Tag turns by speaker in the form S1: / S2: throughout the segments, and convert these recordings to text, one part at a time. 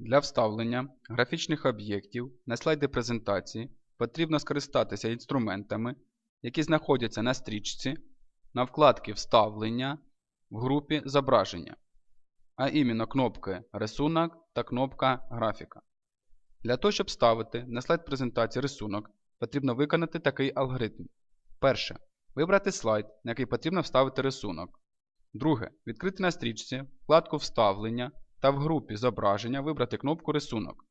S1: Для вставлення графічних об'єктів на слайди презентації потрібно скористатися інструментами, які знаходяться на стрічці на вкладці Вставлення в групі Зображення, а іменно кнопки Рисунок та кнопка Графіка. Для того, щоб вставити на слайд презентації рисунок, потрібно виконати такий алгоритм. Перше. Вибрати слайд, на який потрібно вставити рисунок. Друге. Відкрити на стрічці вкладку Вставлення та в групі Зображення вибрати кнопку Рисунок.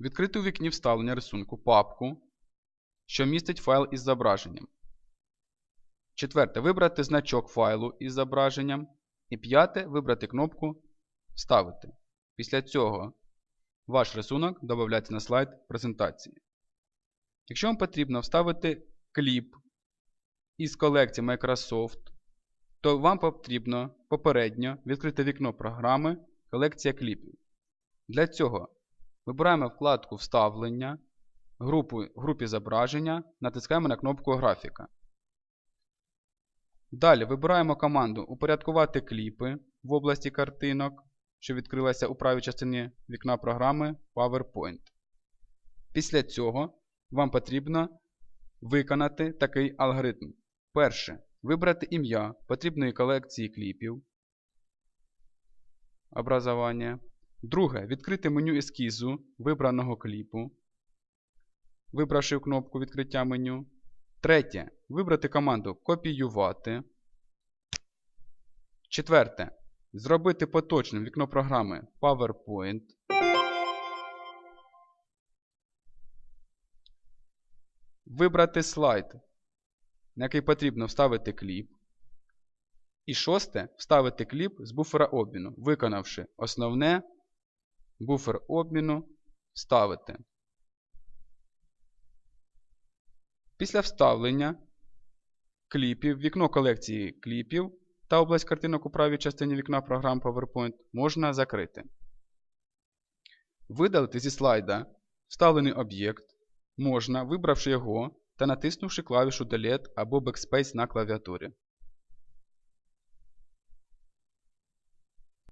S1: Відкрити у вікні вставлення рисунку папку, що містить файл із зображенням. Четверте. Вибрати значок файлу із зображенням. І п'яте. Вибрати кнопку Вставити. Після цього ваш рисунок додається на слайд презентації. Якщо вам потрібно вставити кліп із колекції Microsoft, то вам потрібно попередньо відкрити вікно програми Колекція кліпів. Для цього вибираємо вкладку Вставлення, групу, групі зображення, натискаємо на кнопку Графіка. Далі вибираємо команду Упорядкувати кліпи в області картинок, що відкрилася у правій частині вікна програми PowerPoint. Після цього вам потрібно виконати такий алгоритм. Перше. Вибрати ім'я потрібної колекції кліпів. Образування. Друге. Відкрити меню ескізу вибраного кліпу, вибравши кнопку відкриття меню. Третє. Вибрати команду Копіювати. Четверте. Зробити поточним вікно програми PowerPoint. Вибрати слайд, на який потрібно вставити кліп. І шосте вставити кліп з буфера обміну, виконавши основне буфер обміну вставити. Після вставлення кліпів, вікно колекції кліпів та область картинок у правій частині вікна програм PowerPoint можна закрити. Видалити зі слайда вставлений об'єкт можна, вибравши його та натиснувши клавішу Delete або Backspace на клавіатурі.